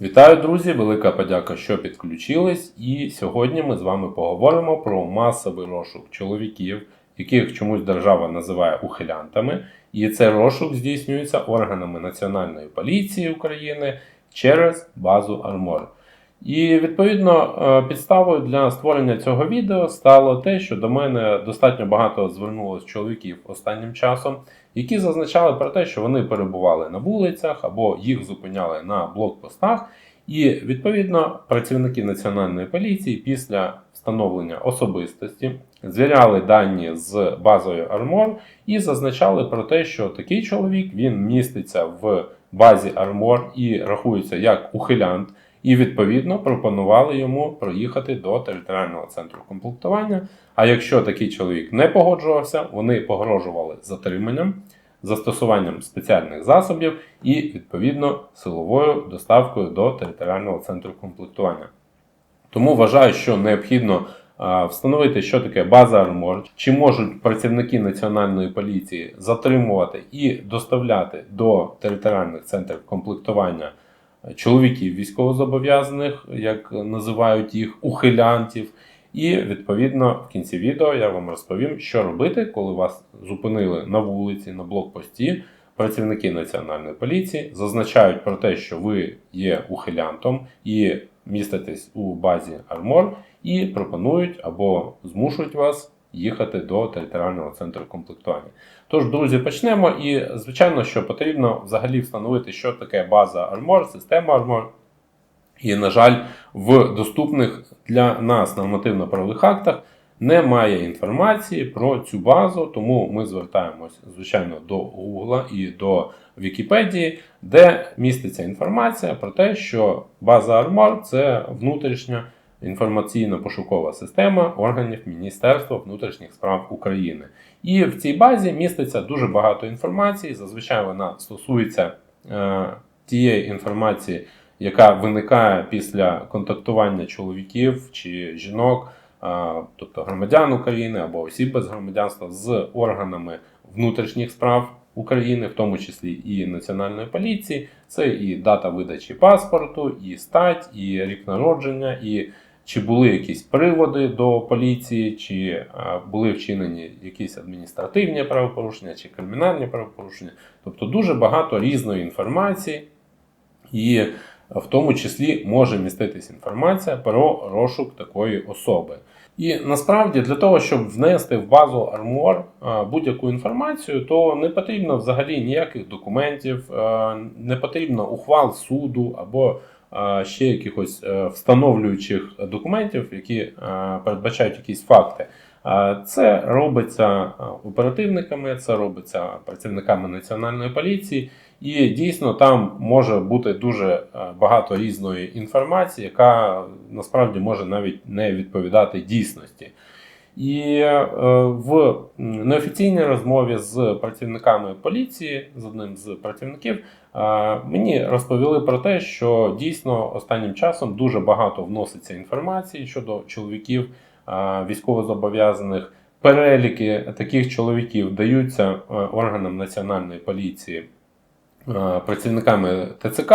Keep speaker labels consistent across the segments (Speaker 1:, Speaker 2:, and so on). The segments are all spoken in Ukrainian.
Speaker 1: Вітаю, друзі! Велика подяка, що підключились. І сьогодні ми з вами поговоримо про масовий розшук чоловіків, яких чомусь держава називає ухилянтами. І цей розшук здійснюється органами Національної поліції України через базу Армор. І відповідно е, підставою для створення цього відео стало те, що до мене достатньо багато звернулось чоловіків останнім часом, які зазначали про те, що вони перебували на вулицях або їх зупиняли на блокпостах. І відповідно працівники національної поліції після встановлення особистості звіряли дані з базою Армор і зазначали про те, що такий чоловік він міститься в базі Армор і рахується як ухилянт. І відповідно пропонували йому проїхати до територіального центру комплектування. А якщо такий чоловік не погоджувався, вони погрожували затриманням, застосуванням спеціальних засобів і відповідно силовою доставкою до територіального центру комплектування. Тому вважаю, що необхідно встановити, що таке база Армор, чи можуть працівники національної поліції затримувати і доставляти до територіальних центрів комплектування чоловіків військовозобов'язаних, як називають їх ухилянтів. І відповідно в кінці відео я вам розповім, що робити, коли вас зупинили на вулиці, на блокпості. Працівники національної поліції зазначають про те, що ви є ухилянтом і міститесь у базі Армор, і пропонують або змушують вас їхати до територіального центру комплектування. Тож, друзі, почнемо. І звичайно, що потрібно взагалі встановити, що таке база Armor, система Armor. І, на жаль, в доступних для нас нормативно-правових актах немає інформації про цю базу, тому ми звертаємось, звичайно, до Google і до Вікіпедії, де міститься інформація про те, що база Armor – це внутрішня інформаційно-пошукова система органів Міністерства внутрішніх справ України. І в цій базі міститься дуже багато інформації. Зазвичай вона стосується е, тієї інформації, яка виникає після контактування чоловіків чи жінок, е, тобто громадян України або осіб без громадянства з органами внутрішніх справ. України, в тому числі і Національної поліції, це і дата видачі паспорту, і стать, і рік народження, і чи були якісь приводи до поліції, чи були вчинені якісь адміністративні правопорушення, чи кримінальні правопорушення. Тобто дуже багато різної інформації, і в тому числі може міститись інформація про розшук такої особи. І насправді для того, щоб внести в базу Armor будь-яку інформацію, то не потрібно взагалі ніяких документів, не потрібно ухвал суду або ще якихось е, встановлюючих документів, які е, передбачають якісь факти. Це робиться оперативниками, це робиться працівниками національної поліції, і дійсно там може бути дуже е, багато різної інформації, яка насправді може навіть не відповідати дійсності. І в неофіційній розмові з працівниками поліції, з одним з працівників, Мені розповіли про те, що дійсно останнім часом дуже багато вноситься інформації щодо чоловіків військовозобов'язаних. Переліки таких чоловіків даються е, органам національної поліції працівниками ТЦК.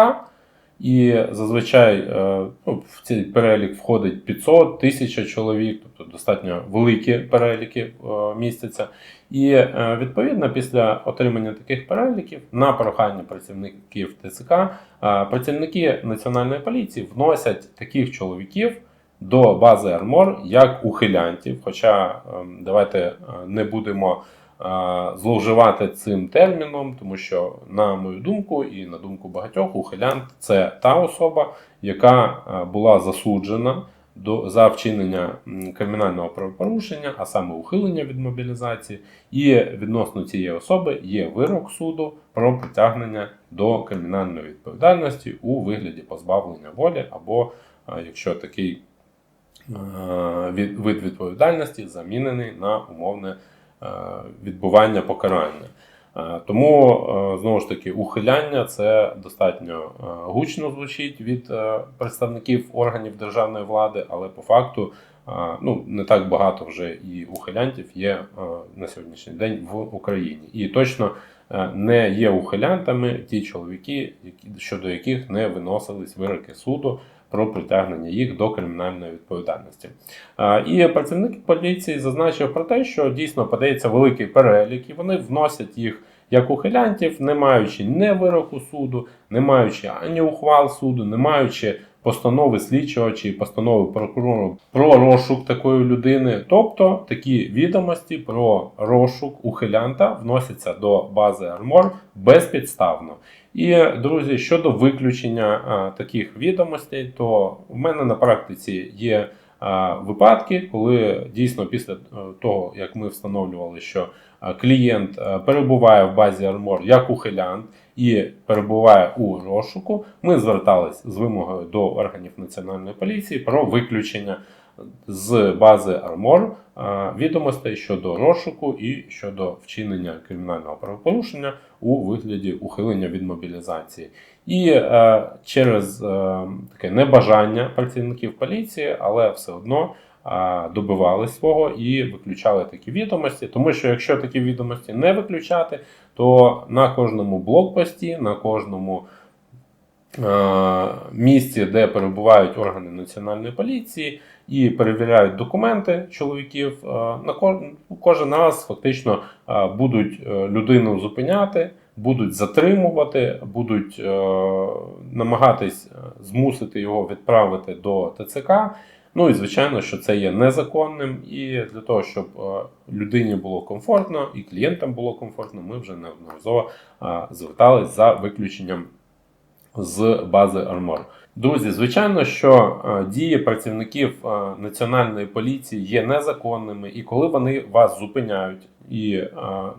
Speaker 1: І зазвичай е, ну, в цей перелік входить 500 тисяч чоловік, тобто достатньо великі переліки е, містяться. І е, відповідно після отримання таких переліків на прохання працівників ТЦК працівники національної поліції вносять таких чоловіків до бази Армор як ухилянтів. Хоча ем, давайте не будемо зловживати цим терміном, тому що, на мою думку, і на думку багатьох, ухилянт це та особа, яка була засуджена до за вчинення кримінального правопорушення, а саме ухилення від мобілізації, і відносно цієї особи є вирок суду про притягнення до кримінальної відповідальності у вигляді позбавлення волі, або якщо такий вид відповідальності замінений на умовне. Е, відбування покарання. Е, тому, е, знову ж таки, ухиляння це достатньо гучно звучить від представників органів державної влади, але по факту ну, не так багато вже і ухилянтів є на сьогоднішній день в Україні. І точно не є ухилянтами ті чоловіки, щодо яких не виносились вироки суду про притягнення їх до кримінальної відповідальності. І працівник поліції зазначив про те, що дійсно подається великий перелік, і вони вносять їх як ухилянтів, не маючи не вироку суду, не маючи ані ухвал суду, не маючи постанови слідчого чи постанови прокурора про розшук такої людини. Тобто такі відомості про розшук ухилянта вносяться до бази Армор безпідставно. І друзі, щодо виключення а, таких відомостей, то в мене на практиці є а, випадки, коли дійсно після е, того, як ми встановлювали, що клієнт е, перебуває в базі Армор як ухилянт і перебуває у розшуку, ми звертались з вимогою до органів національної поліції про виключення з бази Армор відомостей щодо розшуку і щодо вчинення кримінального правопорушення у вигляді ухилення від мобілізації. І е, через е, таке небажання працівників поліції, але все одно е, добивали свого і виключали такі відомості. Тому що якщо такі відомості не виключати, то на кожному блокпості, на кожному е, місці, де перебувають органи національної поліції і перевіряють документи чоловіків, е, на ко- кожен раз фактично е, будуть е, людину зупиняти, будуть затримувати, будуть е, намагатись е, змусити його відправити до ТЦК. Ну і звичайно, що це є незаконним, і для того, щоб е, людині було комфортно і клієнтам було комфортно, ми вже неодноразово е, звертались за виключенням з бази Armor. Друзі, звичайно, що е, дії працівників е, національної поліції є незаконними, і коли вони вас зупиняють і е,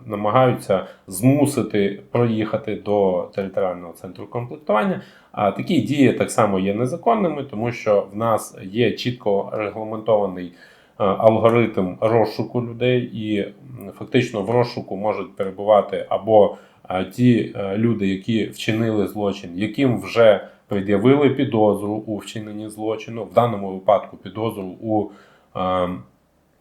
Speaker 1: намагаються змусити проїхати до територіального центру комплектування, а такі дії так само є незаконними, тому що в нас є чітко регламентований алгоритм розшуку людей, і фактично в розшуку можуть перебувати або е, ті е, люди, які вчинили злочин, яким вже пред'явили підозру у вчиненні злочину, в даному випадку підозру у е,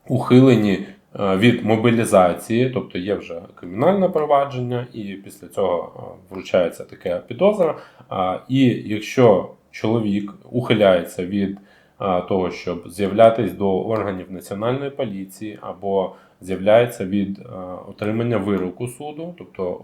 Speaker 1: ухиленні е, від мобілізації, тобто є вже кримінальне провадження, і після цього е, вручається така підозра. І якщо чоловік ухиляється від того, щоб з'являтись до органів національної поліції або з'являється від отримання вироку суду, тобто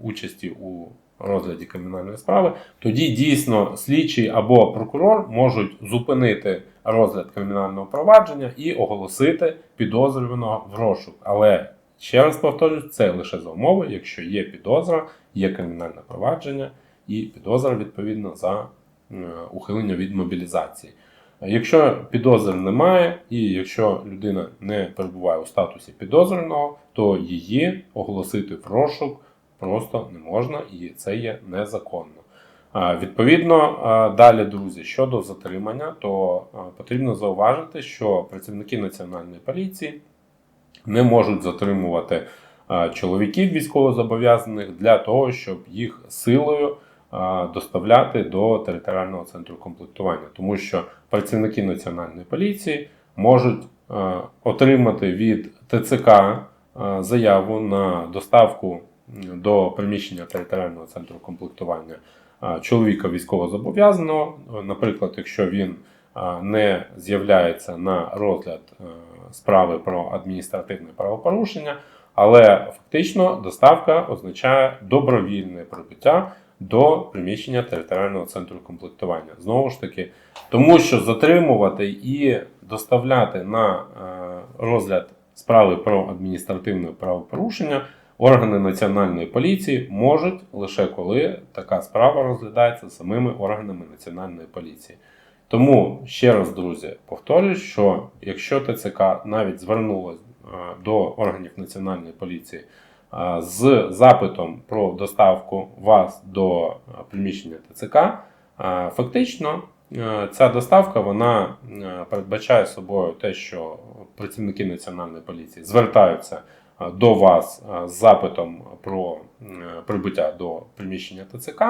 Speaker 1: участі у розгляді кримінальної справи, тоді дійсно слідчий або прокурор можуть зупинити розгляд кримінального провадження і оголосити підозрюваного в розшук. Але ще раз повторюю, це лише за умови, якщо є підозра, є кримінальне провадження і підозра відповідно за е, ухилення від мобілізації. Якщо підозр немає, і якщо людина не перебуває у статусі підозрюваного, то її оголосити в розшук просто не можна, і це є незаконно. Відповідно, далі, друзі, щодо затримання, то потрібно зауважити, що працівники національної поліції не можуть затримувати чоловіків військовозобов'язаних для того, щоб їх силою доставляти до територіального центру комплектування, тому що працівники національної поліції можуть отримати від ТЦК заяву на доставку до приміщення територіального центру комплектування чоловіка військовозобов'язаного. Наприклад, якщо він не з'являється на розгляд справи про адміністративне правопорушення, але фактично доставка означає добровільне прибуття до приміщення територіального центру комплектування. Знову ж таки, тому що затримувати і доставляти на е, розгляд справи про адміністративне правопорушення органи національної поліції можуть лише коли така справа розглядається самими органами національної поліції. Тому ще раз, друзі, повторюю, що якщо ТЦК навіть звернулося е, до органів національної поліції з запитом про доставку вас до е, приміщення ТЦК, е, фактично е, ця доставка вона передбачає собою те, що працівники національної поліції звертаються до вас з запитом про прибуття до приміщення ТЦК.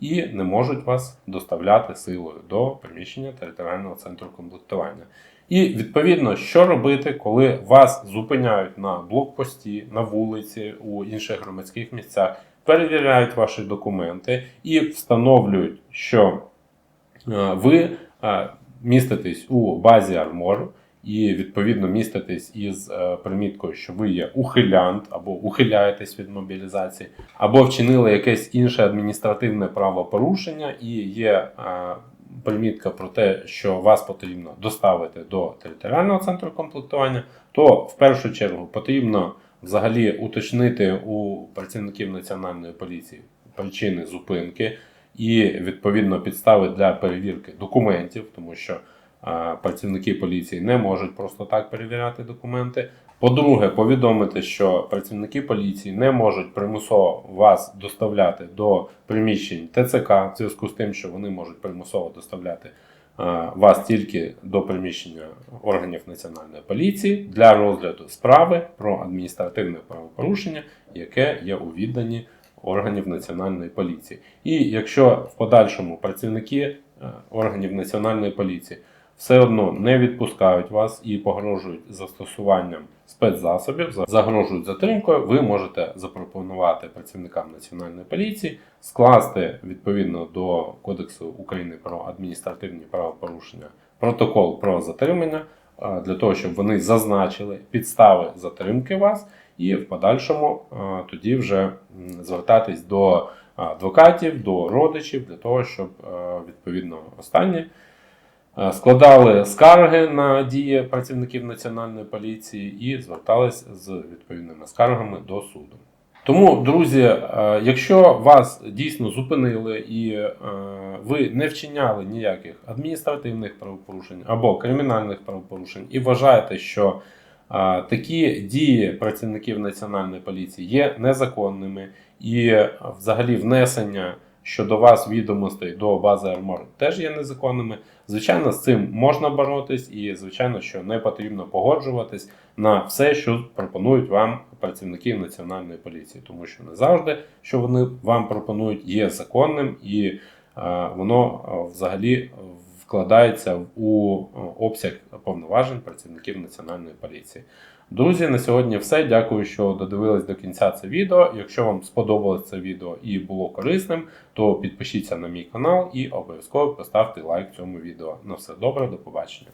Speaker 1: і не можуть вас доставляти силою до приміщення територіального центру комплектування. І відповідно, що робити, коли вас зупиняють на блокпості, на вулиці, у інших громадських місцях, перевіряють ваші документи і встановлюють, що е, ви е, міститесь у базі Армор і відповідно міститесь із е, приміткою, що ви є ухилянт або ухиляєтесь від мобілізації, або вчинили якесь інше адміністративне правопорушення і є примітка про те, що вас потрібно доставити до територіального центру комплектування, то в першу чергу потрібно взагалі уточнити у працівників національної поліції причини зупинки і відповідно підстави для перевірки документів, тому що працівники поліції не можуть просто так перевіряти документи. По-друге, повідомити, що працівники поліції не можуть примусово вас доставляти до приміщень ТЦК в зв'язку з тим, що вони можуть примусово доставляти вас тільки до приміщення органів національної поліції для розгляду справи про адміністративне правопорушення, яке є у відданні органів національної поліції. І якщо в подальшому працівники е, органів національної поліції все одно не відпускають вас і погрожують застосуванням спецзасобів, загрожують затримкою, ви можете запропонувати працівникам національної поліції скласти відповідно до Кодексу України про адміністративні правопорушення протокол про затримання е, для того, щоб вони зазначили підстави затримки вас, і в подальшому е, тоді вже звертатись до адвокатів, до родичів для того, щоб е, відповідно останні е, складали скарги на дії працівників національної поліції і звертались з відповідними скаргами до суду. Тому, друзі, е, якщо вас дійсно зупинили і е, ви не вчиняли ніяких адміністративних правопорушень або кримінальних правопорушень, і вважаєте, що е, такі дії працівників національної поліції є незаконними, і е, взагалі внесення щодо вас відомостей до бази Армор теж є незаконними. Звичайно, з цим можна боротись, і звичайно, що не потрібно погоджуватись на все, що пропонують вам працівники національної поліції, тому що не завжди, що вони вам пропонують, є законним і е, воно е, взагалі вкладається у е, обсяг повноважень працівників національної поліції. Друзі, на сьогодні все. Дякую, що додивились до кінця це відео. Якщо вам сподобалось це відео і було корисним, то підпишіться на мій канал і обов'язково поставте лайк цьому відео. На все добре, до побачення.